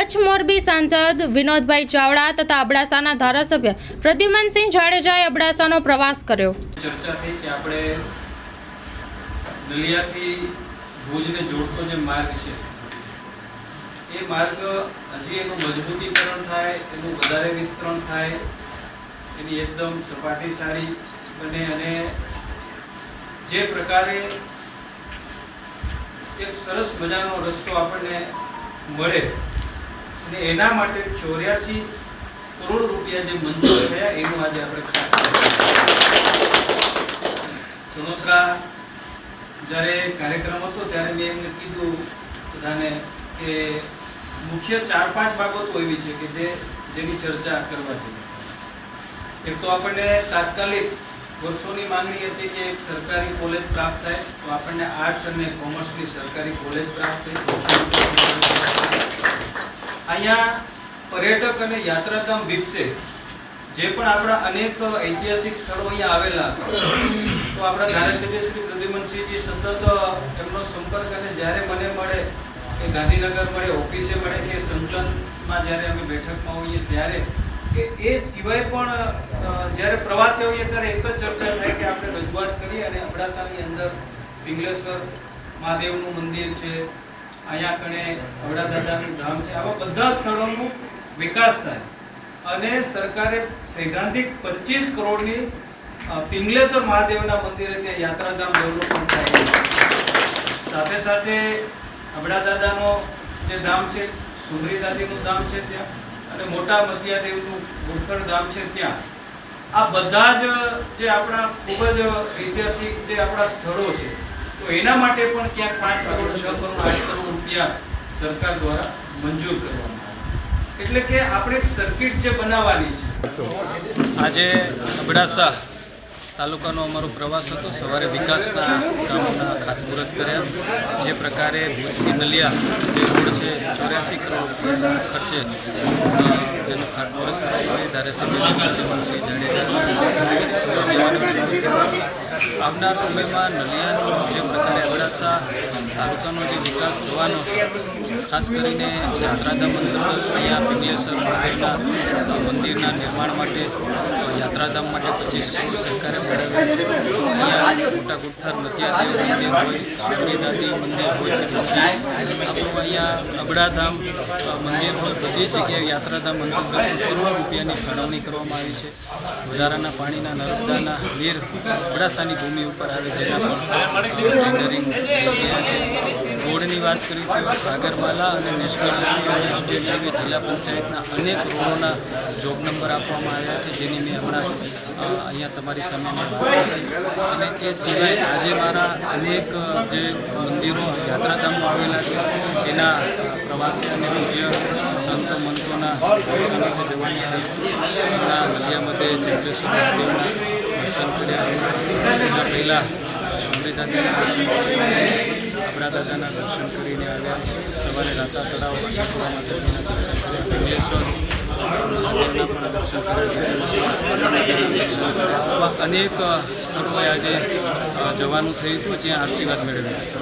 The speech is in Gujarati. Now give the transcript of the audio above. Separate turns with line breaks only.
કચ્છ મોરબી સાંસદ વિનોદભાઈ ચાવડા તથા અબડાસાના ધારાસભ્ય પ્રદ્યુમનસિંહ જાડેજાએ અબડાસાનો પ્રવાસ કર્યો.
ચર્ચા થઈ કે આપણે નલિયાથી ભુજને જોડતો જે માર્ગ છે, એ માર્ગ હજી એનું મજબૂતીકરણ થાય, એનું વધારે વિસ્તરણ થાય, એની એકદમ સપાટી સારી બને અને જે પ્રકારે એક સરસ મજાનો રસ્તો આપણને મળે અને એના માટે ચોર્યાસી કરોડ રૂપિયા જે મંજૂર થયા, એનું આજે આપણે સનોસરા, જ્યારે કાર્યક્રમ હતો, ત્યારે મેં એમને કીધું બધાને કે મુખ્ય ચાર પાંચ બાબતો એવી છે કે જે, જેની ચર્ચા કરવા જેવી એક તો આપણને તાત્કાલિક વર્ષોની માંગણી હતી કે એક સરકારી કોલેજ પ્રાપ્ત થાય, તો આપણને આર્ટ્સ અને કોમર્સની સરકારી કોલેજ પ્રાપ્ત થઈ. અહીંયા પર્યટક અને યાત્રાધામ વિકસે. જે પણ આપણા અનેક ઐતિહાસિક સ્થળો અહીંયા આવેલા, તો આપણા ધારાસભ્ય શ્રી પ્રદ્યુમનસિંહજી સતત એમનો સંપર્ક અને જ્યારે મને મળે કે ગાંધીનગર મળે, ઓફિસે મળે કે સંકલનમાં જ્યારે અમે બેઠકમાં હોઈએ ત્યારે, કે એ સિવાય પણ જ્યારે પ્રવાસે હોઈએ ત્યારે એક જ ચર્ચા થાય કે આપણે રજૂઆત કરીએ અને અબડાસાની અંદર પિંગલેશ્વર મહાદેવનું મંદિર છે અહીંયા કણે અવડાદાદાનું ધામ છે. આવા બધા સ્થળોનું વિકાસ થાય. અને સરકારે સૈદ્ધાંતિક પચીસ કરોડની પિંગલેશ્વર મહાદેવના મંદિરે ત્યાં યાત્રાધામ ડેવલપમેન્ટ થાય. સાથે સાથે અબડાદાદાનો જે ધામ છે સુંદરી દાદીનું ધામ છે ત્યાં, અને મોટા મતિયાદેવનું ગુરથળ ધામ છે ત્યાં. આ બધા જ જે આપણા ખૂબ જ ઐતિહાસિક જે આપણા સ્થળો છે, તો એના માટે પણ ક્યાંક પાંચ કરોડ, છ કરોડ, આઠ કરોડ રૂપિયા સરકાર દ્વારા મંજૂર કરવામાં એટલે કે આપણે એક સર્કિટ જે બનાવવાની છે. આજે અબડાસા તાલુકાનો અમારો પ્રવાસ હતો. સવારે વિકાસના કામોના ખાતમુહૂર્ત કર્યા. જે પ્રકારે ભુજથી નલિયા જે રોડ છે, ચોર્યાસી કરોડ ખર્ચે જેનું ખાતમુહૂર્ત કરાયું હોય ધારાસભ્ય શ્રી જાડેજા આવનાર સમયમાં નલિયાનો જે પ્રકારે તાલુકાનો જે વિકાસ થવાનો ખાસ કરીને યાત્રાધામ મંદિર અહીંયા પિંગલેશ્વર મંદિરના નિર્માણ માટે યાત્રાધામ માટે પચીસ કરોડ સરકારે ફાળવ્યા છે. મોટા ગુઠ્ઠાર મતિયાદેવ મંદિર હોય મંદિર હોય કે પછી આપણું અહીંયા અબડાધામ મંદિર હોય, બધી જગ્યાએ યાત્રાધામ અંતર્ગત કરોડ રૂપિયાની ફાળવણી કરવામાં આવી છે. વધારાના પાણીના, નર્મદાના નીર અબડાસાની ભૂમિ ઉપર આવે છે. રોડની વાત કરી તો સાગરમાલા અને નેશનલ જિલ્લા પંચાયતના અનેક રોડોના જોબ નંબર આપવામાં આવ્યા છે, જેની મેં હમણાં અહીંયા તમારી સામે અને એ સિવાય આજે મારા અનેક જે મંદિરો, યાત્રાધામો આવેલા છે, એના પ્રવાસી અને પૂજ્ય સંતો મંતોના દર્શનોથી જવાની થઈ નદિયા મધ્યે જંગલેશ્વર મહાદેવના દર્શન કર્યા. એના પહેલાં સુમરીદાદાના દર્શન કર્યા આપણા દાદાના દર્શન કરીને આવ્યા. સવારે રાતા તળાવ આશાપુરા માતાજીના દર્શન કર્યા. પિંગલેશ્વર અનેક સ્થળોએ આજે જવાનું થયું હતું જ્યાં આશીર્વાદ મેળવ્યા